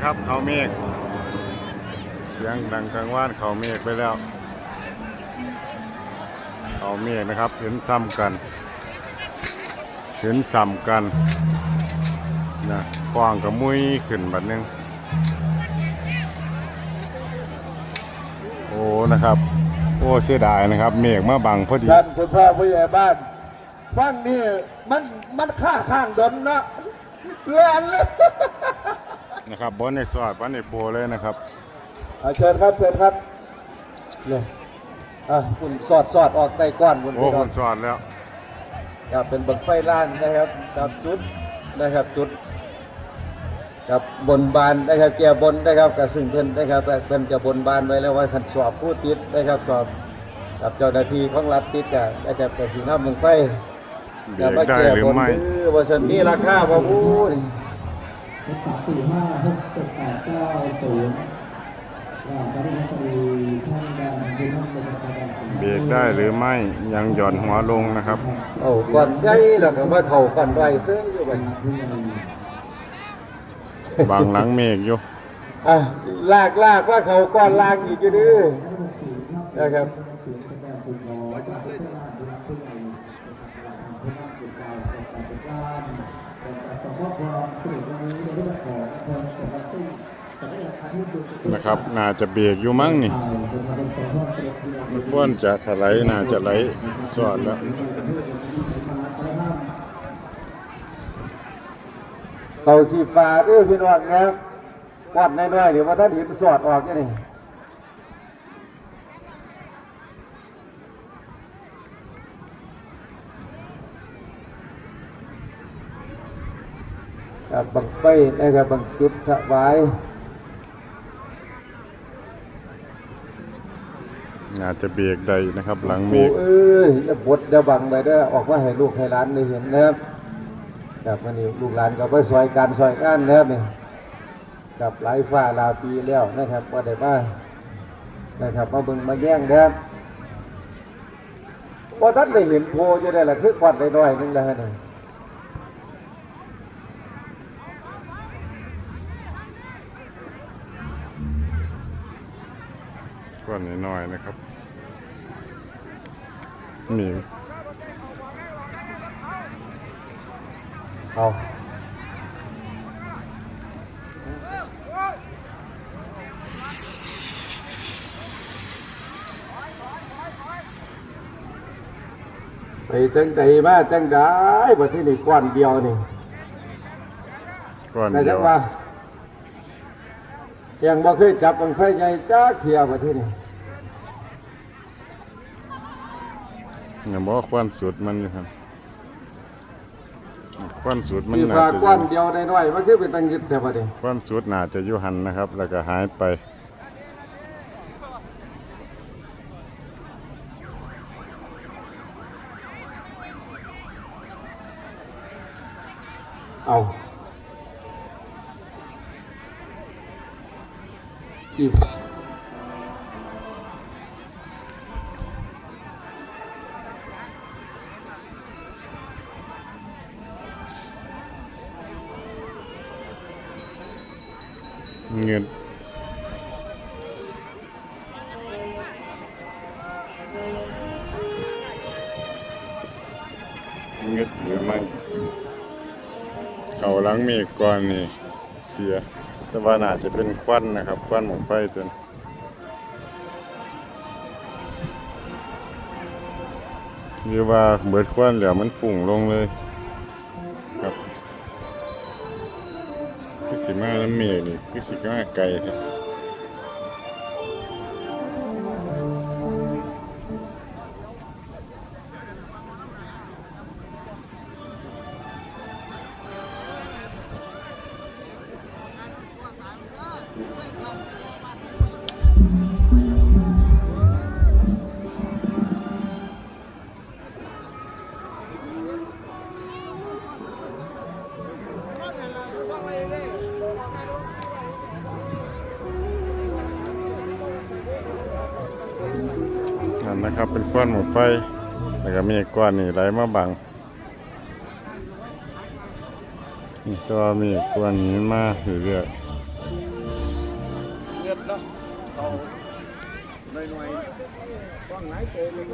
นะครับ เขาเมฆเสียงดังกลางว่านเขาเมฆไปแล้ว เขาเมฆนะครับเห็นซ้ำกัน เห็นซ้ำกันนะกว้างกับมุ้ยขึ้นบัดหนึงโอ้นะครับ โอ้เสียดายนะครับ เมฆมาบังพอดีท่านคุณพ่อผู้ใหญ่บ้านฟังนี่มันมันค่าข้างดนนะเลื่อนเลย นะครับบอลในสอดบอลในโปรเลยนะครับอ่าเชิญครับเชิญครับเนี่ยอะคุณสอดสอดออกใต้ก้อนคุณโอ้พี่คน้องนสอดแล้วครับเป็นบังไฟล้านนะครับกับจุดนะครับจุดกับบนบานนะครับแก่บนนะครับกับซึ่งเพิ่นนะครับแต่เพิ่นจะบนบานไว้แล้วว่าคันสอบผู้ติดนะครับสอบกับเจ้าหน้าที่ของรัฐติดกันนะครับแต่สีน้ำบังไฟ เบรกได้หรือไม่ ว่าฉันมีราคาบ่พูด เป็นสามสี่ห้าหกเจ็ดแปดเก้าศูนย์ว่าจะได้สวัสดีท่านการคุณท่านเป็นประธานเบรกได้หรือไม่ยังหย่อนหัวลงนะครับ เอาก่อนใหญ่แล้วก็มาเข้าก่อนไรเสื้ออยู่บัดผู้ใหญ่บางหลังเมฆอยู่อะลากลากว่าเขาก่อนลากอีกอยู่เดื้อนะครับ เสียงแสดงสุดหล่อจากผู้ว่าผู้รับผู้ใหญ่ผู้นำสุดกาวจากการจัดการจากสมบูรณ์สื่อวันนี้ในเรื่องของพลสมบัติซึ่งสัญญาอาทิตย์ดุนะครับ น่าจะเบรกอยู่มั้งนี่มันควรจะถลายน่าจะไหลสอดแล้วเขาชีฟ้าเด้อพี่น้องนะครับก่อนน้อยๆเดี๋ยวว่าท่านเห็นสอดออกจะนี่ ครับบังไฟนะครับบังจุดถวายน่าจะเบรกได้นะครับ หลังเมโอ้ฆเอ้ยแล้วบดจะบังไปเด้อออกมาให้ลูกให้หลานได้เห็นนะครับครับวันนี้ลูกหลานก็ไปซอยการซอยงานนะครับนี่กับหลายฟ้าหลายปีแล้วนะครับว่าได้มานะครับมาเบิ่งมาแย่งนะครับว่าท่านได้เห็นโพจะได้ละคือควันได้น้อยๆนึงแล้วนี่ ก้อนน้อยๆนะครับนี่เอาไปจังใดมาจังได้บัดที่นี่ก้อนเดียวนี่ก้อนเดียว ยังบ่เคยจับบังไฟใหญ่จ้าเทียวบัดที่นี่อย่าบอกว่าควันสุดมันอยู่ครับควันสุดมันมีน่าฟ้าจะอก้อนยู่เดียวได้น้อยมันคือเป็นตังยึดแต่บัดนี้ควันสุดน่าจะอยู่หันนะครับ แล้วก็หายไป เอา อีกเงินเงินหรือไม่ เขาหลังเมฆก่อนนี่ เสีย แต่ว่าน่าจะเป็นควันนะครับ ควันหมองไฟจนหรือว่าเบิดควันแล้วมันพุ่งลงเลยครับพี่สิมาน้วเมฆนี่พี่สิมาไกลแท้ นะครับ เป็นควันหมองไฟ แล้วก็มฆก้อนนี่ไหลมาบังนี่ตัวมีตัวนี้มาเรื่อยเงียบเนาะเขาหน่อยๆกล้องไหนเจอเลย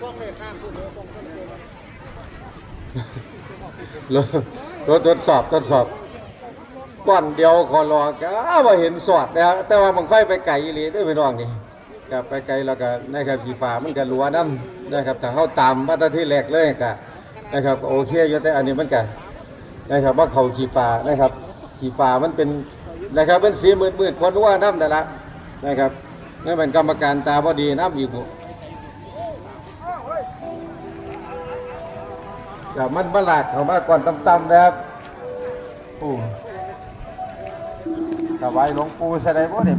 กล้องไม่ข้ามผู้เดียวกล้องก็เลยรถรถทดสอบทดสอบก้อนเดียวขอรอก็มาเห็นสอดนะแต่ว่ามันค่อยไปไกลอีหลีเด้วยพี่น้องนี่ ครับไปไกลแล้วก็นะครับขี่ฟ้ามันก็รัวน้ำนะครับถ้าเขาตามมาตรที่แรกเลยก็นะครับโอเคอยู่แต่อันนี้มันก็นะครับว่าเขาขี่ฟ้านะครับขี่ฟ้ามันเป็นนะครับเป็นสีมืดมืดคนว่าน้ำแต่ละนะครับนี่เป็นกรรมการตาพอดีน้ำอีกบุกับมันมาหลากเขามาก่อนต่ำๆนะครับโอ้ถวายหลวงปู่แสดงว่าเนี่ย